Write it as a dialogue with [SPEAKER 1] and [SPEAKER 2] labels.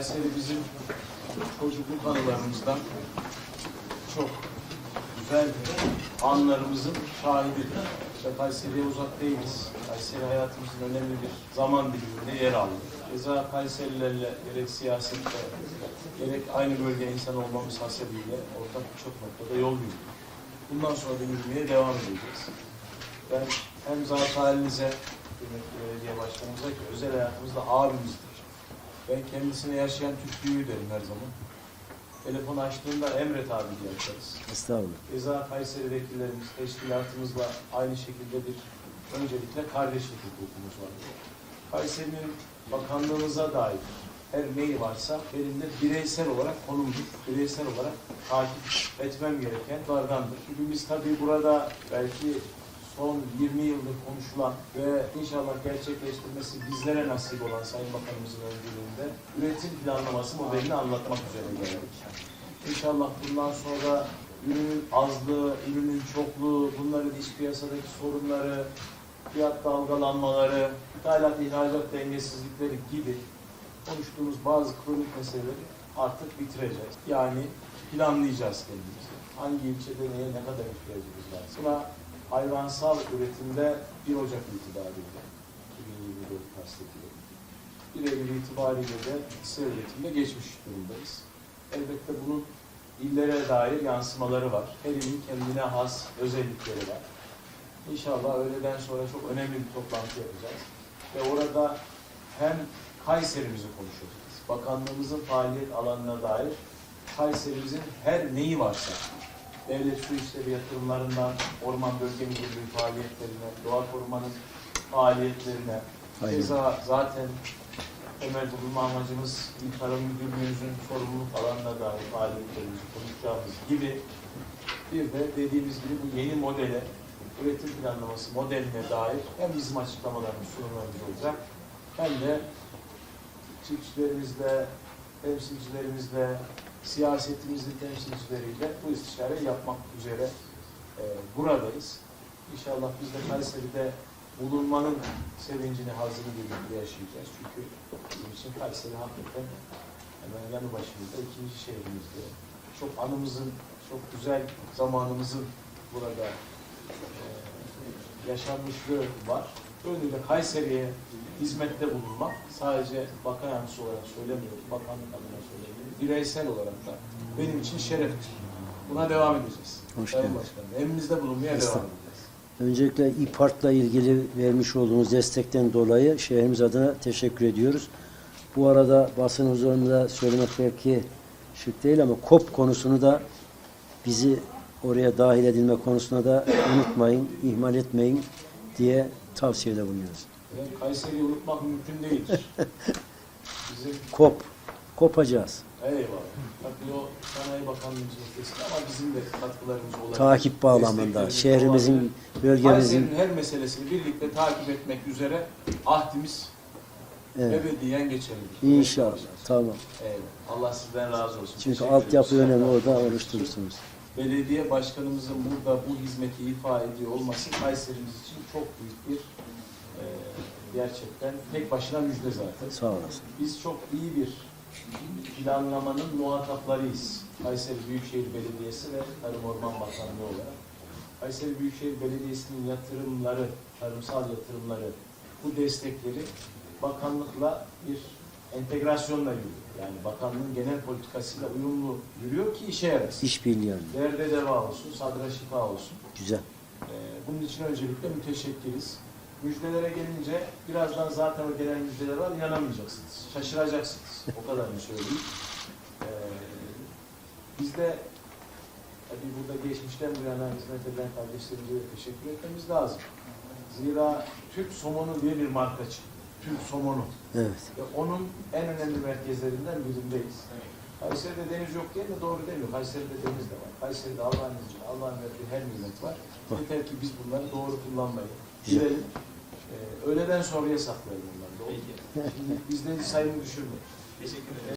[SPEAKER 1] Kayseri bizim çocukluk anılarımızdan çok güzel anlarımızın şahididir. İşte Kayseri'ye uzak değiliz. Kayseri hayatımızın önemli bir zaman diliminde yer aldı. Keza Kayserilerle gerek siyasette gerek aynı bölge insan olmamız hasebiyle ortak birçok noktada yol yürüdük. Bundan sonra da yürümeye devam edeceğiz. Ben hem zat halinize, belediye başkanımıza ki özel hayatımızda abimizdir. Ben kendisine yaşayan Türk büyüğü derim her zaman. Telefon açtığında emret abi diye açarız.
[SPEAKER 2] Estağfurullah.
[SPEAKER 1] Keza Kayseri vekillerimiz, teşkilatımızla aynı şekilde bir öncelikle kardeşlik hukukumuz var. Kayseri'nin bakanlığımıza dair her neyi varsa elimde bireysel olarak konumdur. Bireysel olarak takip etmem gereken vardandır. Bugün biz tabii burada belki son 20 yıldır konuşulan ve inşallah gerçekleştirmesi bizlere nasip olan Sayın Bakanımızın öncülüğünde üretim planlaması modelini anlatmak üzere geldik. İnşallah bundan sonra ürünün azlığı, ürünün çokluğu, bunların iç piyasadaki sorunları, fiyat dalgalanmaları, ithalat ihracat dengesizlikleri gibi konuştuğumuz bazı kronik meseleleri artık bitireceğiz. Yani planlayacağız kendimizi. Hangi ilçede neye ne kadar ihtiyacımız var? Buna hayvansal üretimde 1 Ocak itibariyle 2024 kastediyorum. 1 Eylül itibariyle de kısa üretimde geçmiş durumdayız. Elbette bunun illere dair yansımaları var. Her ilin kendine has özellikleri var. İnşallah öğleden sonra çok önemli bir toplantı yapacağız. Ve orada hem Kayserimizi konuşacağız. Bakanlığımızın faaliyet alanına dair Kayserimizin her neyi varsa devlet su işleri yatırımlarından orman bölge müdürlüğü faaliyetlerine, doğa korumanın faaliyetlerine,
[SPEAKER 2] Aynen.
[SPEAKER 1] keza zaten temel bulunma amacımız İl Tarım Müdürlüğümüzün sorumluluk alanına dair faaliyetlerimizi konuşacağımız gibi bir de dediğimiz gibi bu yeni modele, üretim planlaması modeline dair hem bizim açıklamalarımız, sunumlarımız olacak hem de çiftçilerimizle, temsilcilerimizle, siyasetimizin temsilcileriyle bu istişareyi yapmak üzere e, buradayız. İnşallah biz de Kayseri'de bulunmanın sevincini, hazını birlikte yaşayacağız. Çünkü bizim için Kayseri hakikaten hemen yanı başımızda ikinci şehrimizde. Çok anımızın, çok güzel zamanımızın burada e, yaşanmışlığı var. Böylelikle Kayseri'ye hizmette bulunmak sadece bakan yardımcısı olarak söylemiyorum, bakanlık adına söylemiyorum. Bireysel olarak da benim için şereftir. Buna devam edeceğiz.
[SPEAKER 2] Hoş
[SPEAKER 1] Sayın. Başkanım, emrinizde bulunmaya devam
[SPEAKER 2] Estağfurullah.
[SPEAKER 1] edeceğiz.
[SPEAKER 2] Öncelikle İPART'la ilgili vermiş olduğunuz destekten dolayı şehrimiz adına teşekkür ediyoruz. Bu arada basın huzurunda söylemek belki şık değil ama KOP konusunu da bizi oraya dahil edilme konusuna da unutmayın, ihmal etmeyin diye tavsiyede bulunuyoruz.
[SPEAKER 1] Yani Kayseri'yi unutmak mümkün değildir. Bizim
[SPEAKER 2] KOP, kopacağız.
[SPEAKER 1] eyvallah. Tabii o Sanayi Bakanlığımızın ötesinde ama bizim de katkılarımız olabilir.
[SPEAKER 2] Takip bağlamında, şehrimizin,
[SPEAKER 1] olabilir.
[SPEAKER 2] bölgemizin
[SPEAKER 1] Kayseri'nin her meselesini birlikte takip etmek üzere ahdimiz
[SPEAKER 2] evet,
[SPEAKER 1] ebediyen geçerlidir.
[SPEAKER 2] inşallah. Tamam.
[SPEAKER 1] Eyvallah. Allah sizden razı olsun.
[SPEAKER 2] Çünkü altyapı önemli orada oluşturursunuz.
[SPEAKER 1] Belediye başkanımızın burada bu hizmeti ifa ediyor olması Kayserimiz için çok büyük bir e, gerçekten tek başına müjde zaten.
[SPEAKER 2] Sağ olasın.
[SPEAKER 1] Biz çok iyi bir planlamanın muhataplarıyız. Kayseri Büyükşehir Belediyesi ve Tarım Orman Bakanlığı olarak. Kayseri Büyükşehir Belediyesi'nin yatırımları, tarımsal yatırımları, bu destekleri bakanlıkla bir entegrasyonla yürüyor. Yani bakanlığın genel politikasıyla uyumlu yürüyor ki işe yarasın.
[SPEAKER 2] İşbirliği yani.
[SPEAKER 1] Derde deva olsun, sadra şifa olsun.
[SPEAKER 2] Güzel.
[SPEAKER 1] Ee, bunun için öncelikle müteşekkiriz. Müjdelere gelince birazdan zaten o gelen müjdeler var inanamayacaksınız. Şaşıracaksınız. O kadar mı söyleyeyim. Ee, biz de tabii burada geçmişten bu yana hizmet eden kardeşlerimize de teşekkür etmemiz lazım. Zira Türk somonu diye bir marka çıktı. Türk somonu.
[SPEAKER 2] Evet.
[SPEAKER 1] Ve onun en önemli merkezlerinden birindeyiz. Kayseri'de deniz yok diye de doğru demiyor. Kayseri'de deniz de var. Kayseri'de Allah'ın izniyle, Allah'ın verdiği her nimet var. Yeter ki biz bunları doğru kullanmayı bilelim. Ee, öğleden sonraya saklayalım onları. da. Şimdi bizde sayımı düşürmeyin.
[SPEAKER 3] Teşekkür ederim.